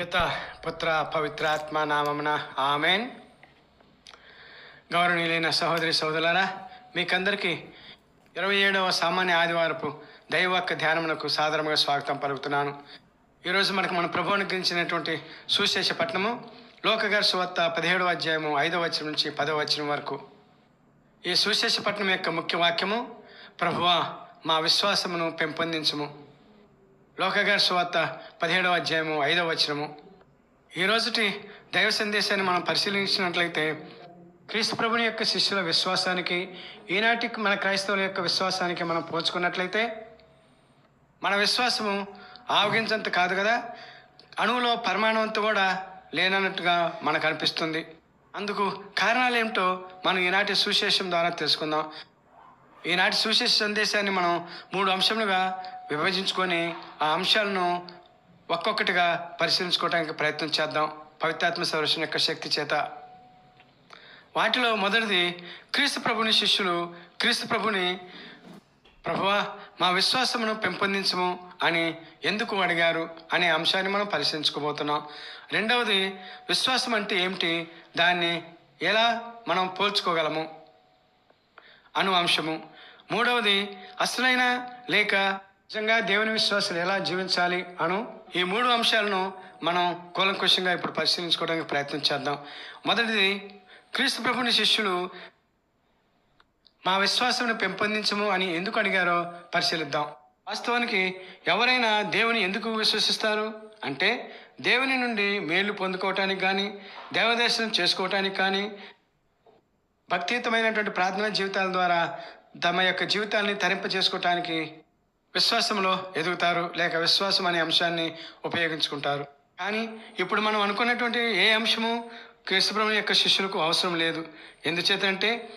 పిత పుత్ర పవిత్రాత్మ నామమున ఆమెన్. గౌరవనీయులైన సహోదరి సోదరులారా మీకందరికీ ఇరవై ఏడవ సామాన్య ఆదివారపు దైవక్క ధ్యానమునకు సాధారణంగా స్వాగతం పలుకుతున్నాను. ఈరోజు మనకు మన ప్రభువును గురించినటువంటి సుశేష పట్టణము లోకగారి సువార్త పదిహేడవ అధ్యాయము ఐదవ వచనం నుంచి పదవ వచనం వరకు. ఈ సుశేష పట్టణం యొక్క ముఖ్య వాక్యము ప్రభువా మా విశ్వాసమును పెంపొందించము. లోకగారి సువార్త పదిహేడవ అధ్యాయము ఐదవ వచనము. ఈ రోజుటి దైవ సందేశాన్ని మనం పరిశీలించినట్లయితే క్రీస్తు ప్రభుని యొక్క శిష్యుల విశ్వాసానికి ఈనాటి మన క్రైస్తవుల యొక్క విశ్వాసానికి మనం పోల్చుకున్నట్లయితే మన విశ్వాసము ఆవగించంత కాదు కదా అణువులో పరమాణువంత కూడా లేనన్నట్టుగా మనకు అనిపిస్తుంది. అందుకు కారణాలు ఏమిటో మనం ఈనాటి సుశేషం ద్వారా తెలుసుకుందాం. ఈనాటి సుశేష సందేశాన్ని మనం మూడు అంశములుగా విభజించుకొని ఆ అంశాలను ఒక్కొక్కటిగా పరిశీలించుకోవడానికి ప్రయత్నం చేద్దాం. పవిత్రాత్మ సంరక్షణ యొక్క శక్తి చేత. వాటిలో మొదటిది క్రీస్తు ప్రభుని శిష్యులు క్రీస్తు ప్రభుని ప్రభువా మా విశ్వాసమును పెంపొందించము అని ఎందుకు అడిగారు అనే అంశాన్ని మనం పరిశీలించుకోబోతున్నాం. రెండవది విశ్వాసం అంటే ఏమిటి? దాన్ని ఎలా మనం పోల్చుకోగలము? అను అంశము. మూడవది అసలైన లేక నిజంగా దేవుని విశ్వాసాలు ఎలా జీవించాలి అను ఈ మూడు అంశాలను మనం కూలంకుశంగా ఇప్పుడు పరిశీలించుకోవడానికి ప్రయత్నం చేద్దాం. మొదటిది క్రీస్తు ప్రభుని శిష్యులు మా విశ్వాసాన్ని పెంపొందించము అని ఎందుకు అడిగారో పరిశీలిద్దాం. వాస్తవానికి ఎవరైనా దేవుని ఎందుకు విశ్వసిస్తారు? అంటే దేవుని నుండి మేలు పొందుకోవటానికి కానీ దేవదర్శనం చేసుకోవటానికి కానీ భక్తియుతమైనటువంటి ప్రార్థనా జీవితాల ద్వారా తమ యొక్క జీవితాన్ని తరింప చేసుకోవటానికి విశ్వాసంలో ఎదుగుతారు లేక విశ్వాసం అనే అంశాన్ని ఉపయోగించుకుంటారు. కానీ ఇప్పుడు మనం అనుకున్నటువంటి ఏ అంశము క్రీస్తుప్రభు యొక్క శిష్యులకు అవసరం లేదు. ఎందుచేతంటే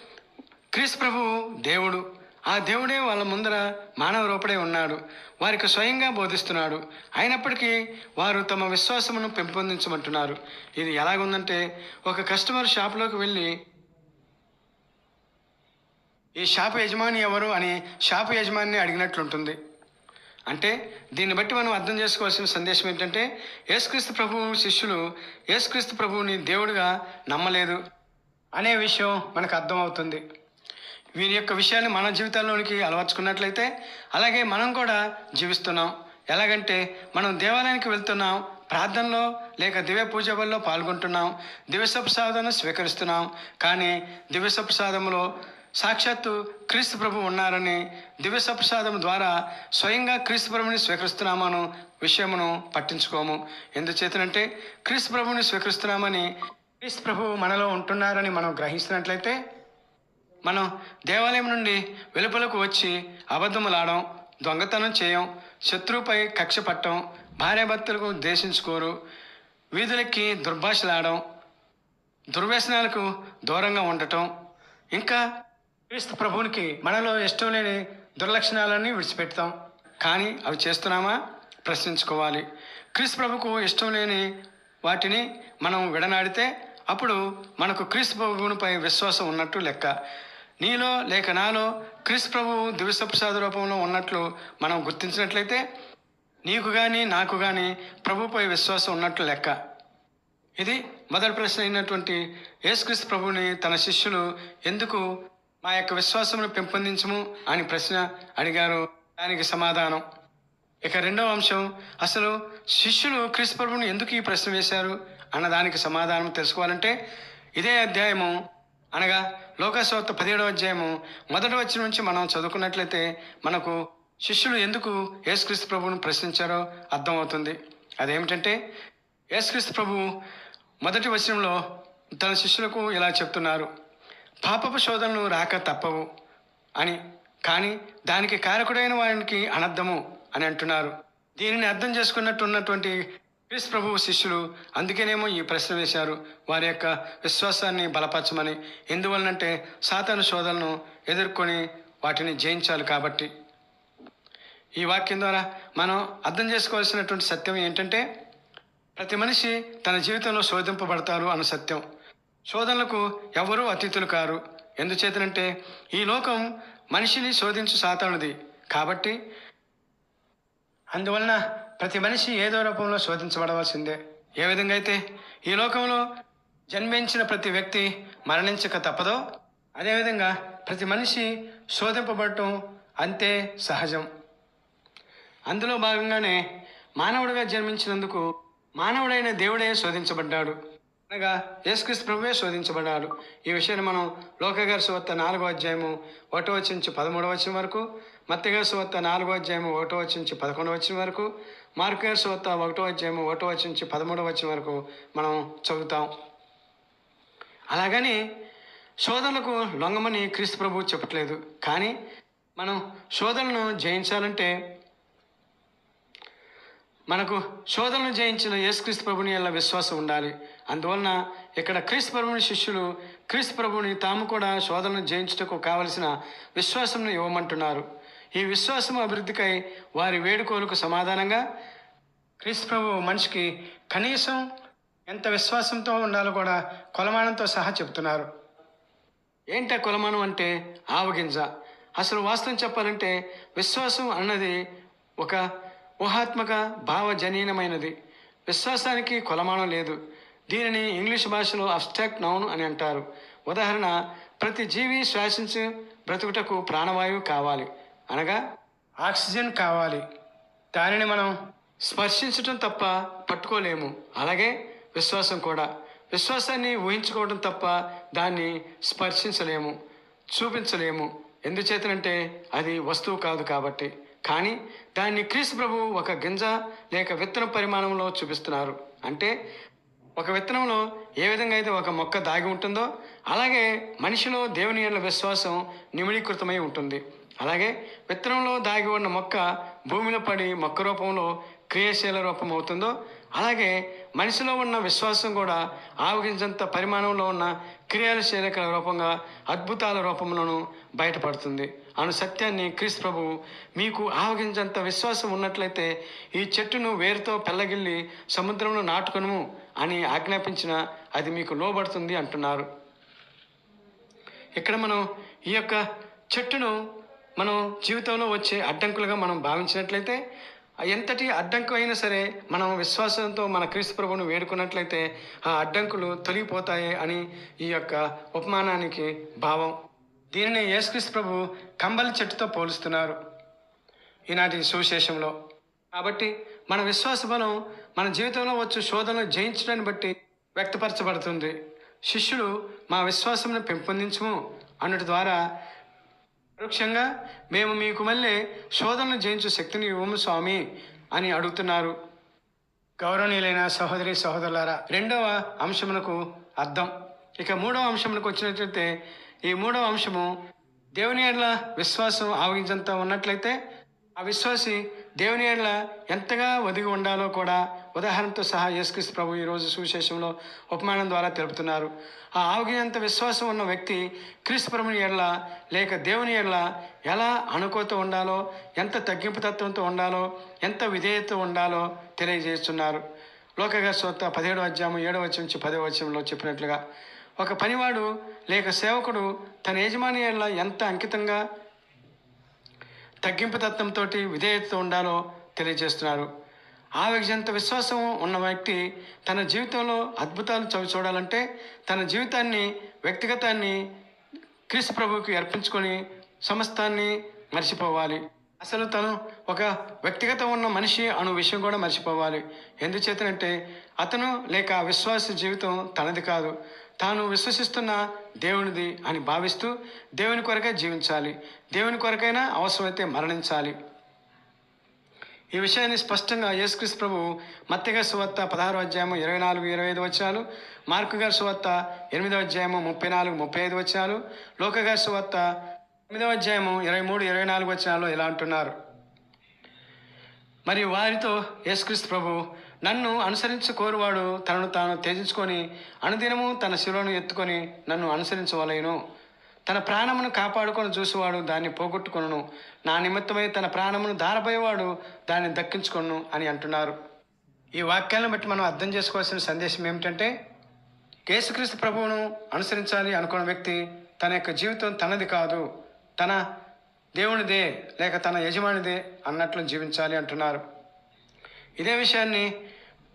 క్రీస్తుప్రభు దేవుడు. ఆ దేవుడే వాళ్ళ ముందర మానవ రూపడే ఉన్నాడు. వారికి స్వయంగా బోధిస్తున్నాడు. అయినప్పటికీ వారు తమ విశ్వాసమును పెంపొందించమంటున్నారు. ఇది ఎలాగుందంటే ఒక కస్టమర్ షాప్లోకి వెళ్ళి ఈ షాపు యజమాని ఎవరు అని షాపు యజమానిని అడిగినట్లుంటుంది. అంటే దీన్ని బట్టి మనం అర్థం చేసుకోవాల్సిన సందేశం ఏంటంటే యేసుక్రీస్తు ప్రభువు శిష్యులు యేసుక్రీస్తు ప్రభువుని దేవుడిగా నమ్మలేదు అనే విషయం మనకు అర్థమవుతుంది. వీరి యొక్క విషయాన్ని మన జీవితాల్లోనికి అలవర్చుకున్నట్లయితే అలాగే మనం కూడా జీవిస్తున్నాం. ఎలాగంటే మనం దేవాలయానికి వెళ్తున్నాం ప్రార్థనలో లేక దివ్య పూజ వల్ల పాల్గొంటున్నాం దివ్య స్వీకరిస్తున్నాం. కానీ దివ్యసప్రసాదంలో సాక్షాత్తు క్రీస్తు ప్రభు ఉన్నారని దివ్య సప్రసాదం ద్వారా స్వయంగా క్రీస్తు ప్రభుని స్వీకరిస్తున్నామను విషయమును పట్టించుకోము. ఎందుచేతనంటే క్రీస్తు ప్రభుని స్వీకరిస్తున్నామని క్రీస్తు ప్రభు మనలో ఉంటున్నారని మనం గ్రహిస్తున్నట్లయితే మనం దేవాలయం నుండి వెలుపలకు వచ్చి అబద్ధములాడడం దొంగతనం చేయం శత్రువుపై కక్ష పట్టం భార్యాభర్తలకు దేశించుకోరు వీధులకి దుర్భాషలాడడం దుర్వ్యసనాలకు దూరంగా ఉండటం ఇంకా క్రీస్తు ప్రభువునికి మనలో ఇష్టం లేని దుర్లక్షణాలన్నీ విడిచిపెడతాం కానీ అవి చేస్తున్నామా? ప్రశ్నించుకోవాలి. క్రీస్తు ప్రభుకు ఇష్టం లేని వాటిని మనం విడనాడితే అప్పుడు మనకు క్రీస్తు ప్రభువునిపై విశ్వాసం ఉన్నట్టు లెక్క. నీలో లేక నాలో క్రీస్తు ప్రభువు దివ్యప్రసాద రూపంలో ఉన్నట్లు మనం గుర్తించినట్లయితే నీకు కానీ నాకు కానీ ప్రభుపై విశ్వాసం ఉన్నట్లు లెక్క. ఇది మొదటి ప్రశ్న అయినటువంటి యేసుక్రీస్తు ప్రభువుని తన శిష్యులు ఎందుకు మా యొక్క విశ్వాసమును పెంపొందించము అని ప్రశ్న అడిగారు. దానికి సమాధానం. ఇక రెండవ అంశం అసలు శిష్యులు క్రీస్తు ప్రభుని ఎందుకు ఈ ప్రశ్న వేశారు అన్న దానికి సమాధానం తెలుసుకోవాలంటే ఇదే అధ్యాయము. అనగా లోకసోత్త పదిహేడవ అధ్యాయము మొదటి వచ్చిన నుంచి మనం చదువుకున్నట్లయితే మనకు శిష్యులు ఎందుకు యేసుక్రీస్తు ప్రభువును ప్రశ్నించారో అర్థమవుతుంది. అదేమిటంటే యేసుక్రీస్తు ప్రభు మొదటి వచనంలో తన శిష్యులకు ఇలా చెప్తున్నారు. పాపపు శోధనలు రాక తప్పవు అని. కానీ దానికి కారకుడైన వారికి అనర్థము అని అంటున్నారు. దీనిని అర్థం చేసుకున్నట్టు ఉన్నటువంటి క్రీస్తు ప్రభువు శిష్యులు అందుకేనేమో ఈ ప్రశ్న వేశారు. వారి యొక్క విశ్వాసాన్ని బలపరచమని. ఎందువలనంటే సాతాను శోధనను ఎదుర్కొని వాటిని జయించాలి కాబట్టి. ఈ వాక్యం ద్వారా మనం అర్థం చేసుకోవాల్సినటువంటి సత్యం ఏంటంటే ప్రతి మనిషి తన జీవితంలో శోధింపబడతారు అన్న సత్యం. శోధనలకు ఎవరూ అతిథులు కారు. ఎందుచేతనంటే ఈ లోకం మనిషిని శోధించు సాతానుది. కాబట్టి అందువలన ప్రతి మనిషి ఏదో రూపంలో శోధించబడవలసిందే. ఏ విధంగా అయితే ఈ లోకంలో జన్మించిన ప్రతి వ్యక్తి మరణించక తప్పదో అదేవిధంగా ప్రతి మనిషి శోధింపబడటం అంతే సహజం. అందులో భాగంగానే మానవుడిగా జన్మించినందుకు మానవుడైన దేవుడే శోధించబడ్డాడు. అనగా యేసుక్రీస్తు ప్రభువే శోధించబడ్డాడు. ఈ విషయాన్ని మనం లోకగారి సువార్త నాలుగో అధ్యాయము ఒకటో వచ్చి నుంచి పదమూడవ వచ్చిన వరకు మత్తగారి సువార్త నాలుగో అధ్యాయము ఒకటో వచ్చి నుంచి పదకొండవ వచ్చిన వరకు మార్కు గారి సువార్త ఒకటో అధ్యాయము ఒకటో వచ్చి నుంచి పదమూడవ వచ్చిన వరకు మనం చదువుతాం. అలాగని శోధనలకు లొంగమని క్రీస్తు ప్రభువు చెప్పట్లేదు. కానీ మనం శోధనను జయించాలంటే మనకు శోధనలు జయించిన యేసుక్రీస్తు ప్రభుని వల్ల విశ్వాసం ఉండాలి. అందువలన ఇక్కడ క్రీస్తు ప్రభుని శిష్యులు క్రీస్తు ప్రభుని తాము కూడా శోధనను జయించుటకు కావలసిన విశ్వాసంను ఇవ్వమంటున్నారు. ఈ విశ్వాసం అభివృద్ధికై వారి వేడుకోలకు సమాధానంగా క్రీస్తు ప్రభు మనిషికి కనీసం ఎంత విశ్వాసంతో ఉండాలో కూడా కొలమానంతో సహా చెప్తున్నారు ఏంట కొలమానం అంటే? ఆవగింజ అసలు వాస్తవం చెప్పాలంటే విశ్వాసం అన్నది ఒక ఊహాత్మక భావజనీనమైనది. విశ్వాసానికి కొలమానం లేదు. దీనిని ఇంగ్లీష్ భాషలో అబ్స్ట్రాక్ట్ నౌన్ అని అంటారు. ఉదాహరణ ప్రతి జీవి శ్వాసించు బ్రతుకుటకు ప్రాణవాయువు కావాలి. అనగా ఆక్సిజన్ కావాలి. దానిని మనం స్పర్శించటం తప్ప పట్టుకోలేము. అలాగే విశ్వాసం కూడా. విశ్వాసాన్ని ఊహించుకోవడం తప్ప దాన్ని స్పర్శించలేము. చూపించలేము. ఎందుచేతనంటే అది వస్తువు కాదు కాబట్టి. కానీ దాన్ని క్రీస్తు ప్రభు ఒక గింజ లేక విత్తన పరిమాణంలో చూపిస్తున్నారు. అంటే ఒక విత్తనంలో ఏ విధంగా అయితే ఒక మొక్క దాగి ఉంటుందో అలాగే మనిషిలో దేవుని యొక్క విశ్వాసం నిమిడీకృతమై ఉంటుంది. అలాగే విత్తనంలో దాగి ఉన్న మొక్క భూమిలో పడి మొక్క రూపంలో క్రియాశీల రూపం అవుతుందో అలాగే మనిషిలో ఉన్న విశ్వాసం కూడా ఆవగించంత పరిమాణంలో ఉన్న క్రియాశీలక రూపంగా అద్భుతాల రూపంలోనూ బయటపడుతుంది. అను సత్యాన్ని క్రీస్తు ప్రభు మీకు ఆవగించంత విశ్వాసం ఉన్నట్లయితే ఈ చెట్టును వేరుతో పెళ్ళగిల్లి సముద్రంలో నాటుకొను అని ఆజ్ఞాపించిన అది మీకు లోబడుతుంది అంటున్నారు. ఇక్కడ మనం ఈ యొక్క చెట్టును మనం జీవితంలో వచ్చే అడ్డంకులుగా మనం భావించినట్లయితే ఎంతటి అడ్డంకు అయినా సరే మనం విశ్వాసంతో మన క్రీస్తు ప్రభువును వేడుకున్నట్లయితే ఆ అడ్డంకులు తొలగిపోతాయి అని ఈ యొక్క ఉపమానానికి భావం. దీనిని యేసుక్రీస్తు ప్రభు కంబలి చెట్టుతో పోలుస్తున్నారు ఈనాటి సువిశేషంలో. కాబట్టి మన విశ్వాస బలం మన జీవితంలో వచ్చే శోధనలు జయించడాన్ని బట్టి వ్యక్తపరచబడుతుంది. శిష్యులు మా విశ్వాసంను పెంపొందించము అన్నటి ద్వారా పరోక్షంగా మేము మీకు మళ్ళీ శోధనలు జయించు శక్తిని ఇవ్వము స్వామి అని అడుగుతున్నారు. గౌరవనీయులైన సహోదరి సహోదరులారా రెండవ అంశమునకు అర్థం. ఇక మూడవ అంశమునకు వచ్చినట్లయితే ఈ మూడవ అంశము దేవుని ఎడల విశ్వాసం ఆవగించంత ఉన్నట్లయితే ఆ విశ్వాసి దేవుని ఏళ్ళ ఎంతగా ఒదిగి ఉండాలో కూడా ఉదాహరణతో సహా యేసుక్రీస్తు ప్రభు ఈరోజు సువిశేషంలో ఉపమానం ద్వారా తెలుపుతున్నారు. ఆ ఆవగినంత విశ్వాసం ఉన్న వ్యక్తి క్రీస్తు ప్రభుని ఎడల లేక దేవుని ఎడల ఎలా అనుకోతో ఉండాలో ఎంత తగ్గింపు తత్వంతో ఉండాలో ఎంత విధేయత ఉండాలో తెలియజేస్తున్నారు. లోకగా సొత్త పదిహేడు అధ్యాయం ఏడవ వచ్చి నుంచి పదవ వచ్చంలో చెప్పినట్లుగా ఒక పనివాడు లేక సేవకుడు తన యజమాని ఎడల ఎంత అంకితంగా తగ్గింపు తత్వంతో విధేయతతో ఉండాలో తెలియజేస్తున్నారు. ఆ విశ్వాసం ఉన్న వ్యక్తి తన జీవితంలో అద్భుతాలు చవి చూడాలంటే తన జీవితాన్ని వ్యక్తిగతాన్ని క్రీస్తు ప్రభువుకి అర్పించుకొని సమస్తాన్ని మర్చిపోవాలి. అసలు తను ఒక వ్యక్తిగతం ఉన్న మనిషి అను విషయం కూడా మర్చిపోవాలి. ఎందుచేతనంటే అతను లేక విశ్వాస జీవితం తనది కాదు. తాను విశ్వసిస్తున్న దేవునిది అని భావిస్తూ దేవుని కొరకే జీవించాలి. దేవుని కొరకైనా అవసరమైతే మరణించాలి. ఈ విషయాన్ని స్పష్టంగా యేసుక్రీస్తు ప్రభు మత్తిగా సువార్త పదహారు అధ్యాయము ఇరవై నాలుగు ఇరవై ఐదు వచ్చాలు మార్కు గారి సువార్త ఎనిమిదవ అధ్యాయము ముప్పై నాలుగు ముప్పై ఐదు వచ్చాలు లోకగారి సువార్త ఎనిమిదవ అధ్యాయము ఇరవై మూడు ఇరవై నాలుగు వచ్చాలో ఇలా అంటున్నారు. మరియు వారితో యేసుక్రీస్తు ప్రభు నన్ను అనుసరించి కోరువాడు తనను తాను త్యజించుకొని అనుదినము తన శిలువను ఎత్తుకొని నన్ను అనుసరించవలేను. తన ప్రాణమును కాపాడుకొని చూసేవాడు దాన్ని పోగొట్టుకొను నా నిమిత్తమై తన ప్రాణమును దారపోయేవాడు దాన్ని దక్కించుకొను అని అంటున్నారు. ఈ వాక్యాలను బట్టి మనం అర్థం చేసుకోవాల్సిన సందేశం ఏమిటంటే యేసుక్రీస్తు ప్రభువును అనుసరించాలి అనుకున్న వ్యక్తి తన యొక్క జీవితం తనది కాదు తన దేవునిదే లేక తన యజమానిదే అన్నట్లు జీవించాలి అంటున్నారు. ఇదే విషయాన్ని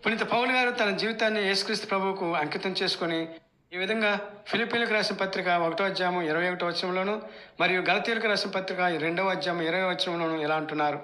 పునీత పౌలు గారు తన జీవితాన్ని యేసుక్రీస్తు ప్రభువుకు అంకితం చేసుకొని ఈ విధంగా ఫిలిపీన్లకు రాసిన పత్రిక ఒకటో అధ్యాయం ఇరవై ఒకటో వచనంలోను మరియు గలతీలకు రాసిన పత్రిక రెండవ అధ్యాయం ఇరవై వచనంలోను ఇలా అంటున్నారు.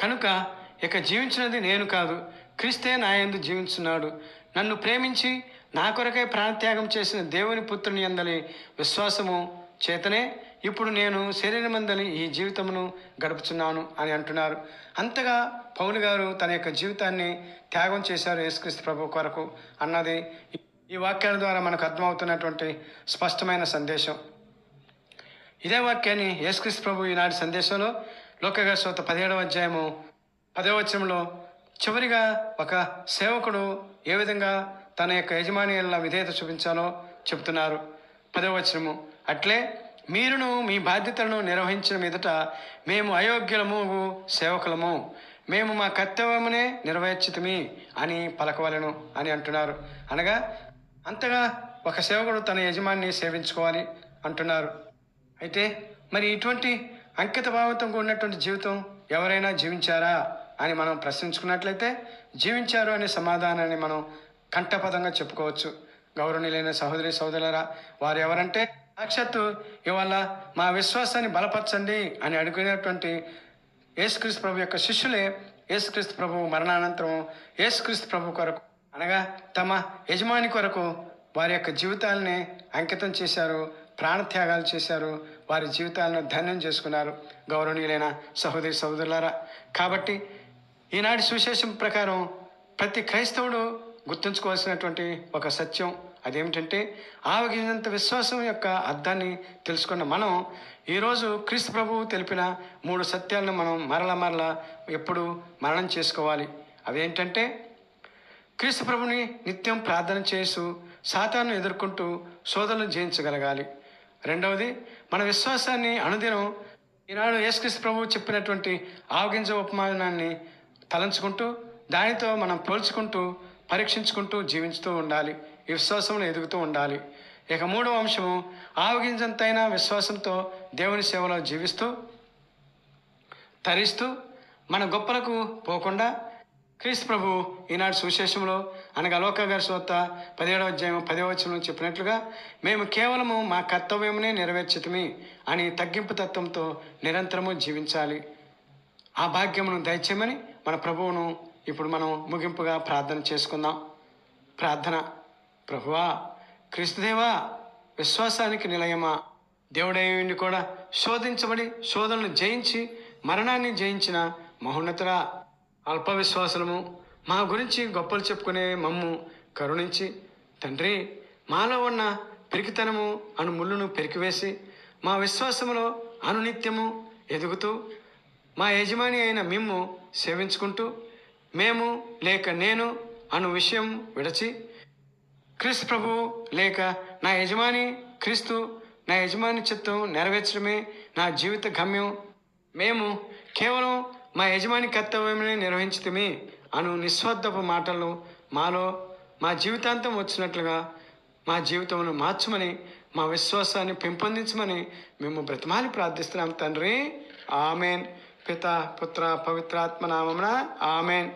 కనుక ఇక జీవించినది నేను కాదు క్రీస్తే నాయందు జీవించున్నాడు. నన్ను ప్రేమించి నా కొరకై ప్రాణత్యాగం చేసిన దేవుని పుత్రుని అందలి విశ్వాసము చేతనే ఇప్పుడు నేను శరీరమందని ఈ జీవితమును గడుపుచున్నాను అని అంటున్నారు. అంతగా పౌలు గారు తన యొక్క జీవితాన్ని త్యాగం చేశారు యేసుక్రీస్తు ప్రభు కొరకు అన్నది ఈ వాక్యాల ద్వారా మనకు అర్థమవుతున్నటువంటి స్పష్టమైన సందేశం. ఇదే వాక్యాన్ని యేసుక్రీస్తు ప్రభు ఈనాటి సందేశంలో లోకగర్శోత పదిహేడవ అధ్యాయము పదవ వచనంలో చివరిగా ఒక సేవకుడు ఏ విధంగా తన యొక్క యజమానియుల విధేయత చూపించాలో చెబుతున్నారు. పదవ వచనము. అట్లే మీరును మీ బాధ్యతలను నిర్వహించిన మీదట మేము అయోగ్యులము సేవకులము. మేము మా కర్తవ్యమునే నెరవేర్చితమి అని పలకవలను అని అంటున్నారు. అనగా అంతగా ఒక సేవకుడు తన యజమాని సేవించుకోవాలి అంటున్నారు. అయితే మరి ఇటువంటి అంకిత భావంతో కూడినటువంటి జీవితం ఎవరైనా జీవించారా అని మనం ప్రశ్నించుకున్నట్లయితే జీవించారు అనే సమాధానాన్ని మనం కంఠపదంగా చెప్పుకోవచ్చు. గౌరవనీయులైన సహోదరి సహోదరులరా వారు ఎవరంటే సాక్షాత్తు ఇవాళ మా విశ్వాసాన్ని బలపరచండి అని అడుగునేటువంటి యేసుక్రీస్తు ప్రభు యొక్క శిష్యులే యేసుక్రీస్తు ప్రభు మరణానంతరం యేసుక్రీస్తు ప్రభు కొరకు అనగా తమ యజమాని కొరకు వారి యొక్క జీవితాలని అంకితం చేశారు ప్రాణత్యాగాలు చేశారు వారి జీవితాలను ధన్యం చేసుకున్నారు. గౌరవనీయులైన సహోదరి సహోదరులారా కాబట్టి ఈనాటి సువిశేషం ప్రకారం ప్రతి క్రైస్తవుడు గుర్తుంచుకోవాల్సినటువంటి ఒక సత్యం అదేమిటంటే ఆవగింజంత విశ్వాసం యొక్క అర్థాన్ని తెలుసుకున్న మనం ఈరోజు క్రీస్తు ప్రభువు తెలిపిన మూడు సత్యాలను మనం మరల మరల ఎప్పుడు మరణం చేసుకోవాలి. అవేంటంటే క్రీస్తు ప్రభుని నిత్యం ప్రార్థన చేస్తూ సాతాను ఎదుర్కొంటూ సోదరులను జయించగలగాలి. రెండవది మన విశ్వాసాన్ని అనుదినం ఈనాడు యేసుక్రీస్తు ప్రభువు చెప్పినటువంటి ఆవగింజ ఉపమానాన్ని తలంచుకుంటూ దానితో మనం పోల్చుకుంటూ పరీక్షించుకుంటూ జీవించుతూ ఉండాలి. విశ్వాసంలో ఎదుగుతూ ఉండాలి. ఇక మూడవ అంశము ఆవగింజంతైన విశ్వాసంతో దేవుని సేవలో జీవిస్తూ తరిస్తూ మన గొప్పలకు పోకుండా క్రీస్తు ప్రభు ఈనాడు సువిశేషంలో అనగా లోక గారి సోత పదిహేడవ అధ్యాయం పదవ వచనం చెప్పినట్లుగా మేము కేవలము మా కర్తవ్యమునే నెరవేర్చితమి అని తగ్గింపు తత్వంతో నిరంతరము జీవించాలి. ఆ భాగ్యమును దయచేయమని మన ప్రభువును ఇప్పుడు మనం ముగింపుగా ప్రార్థన చేసుకుందాం. ప్రార్థన. ప్రభువా కృష్ణదేవా విశ్వాసానికి నిలయమా? దేవుడేయుని కూడా శోధించబడి శోధనలు జయించి మరణాన్ని జయించిన మహోన్నతురా అల్ప విశ్వాసము మా గురించి గొప్పలు చెప్పుకునే మమ్ము కరుణించి తండ్రి మాలో ఉన్న పెరికితనము అను ముళ్ళును పెరికివేసి మా విశ్వాసములో అనునిత్యము ఎదుగుతూ మా యజమాని అయిన మిమ్ము సేవించుకుంటూ మేము లేక నేను అను విషయం విడచి క్రీస్తు ప్రభు లేక నా యజమాని క్రీస్తు నా యజమాని చిత్తం నెరవేర్చడమే నా జీవిత గమ్యం. మేము కేవలం మా యజమాని కర్తవ్యమే నిర్వహించటమే అను నిస్వార్థపు మాటలు మాలో మా జీవితాంతం వచ్చినట్లుగా మా జీవితంలో మార్చమని మా విశ్వాసాన్ని పెంపొందించమని మేము బ్రతమాలి ప్రార్థిస్తున్నాం తండ్రి. ఆమెన్. పిత పుత్ర పవిత్రాత్మ నామమున ఆమెన్.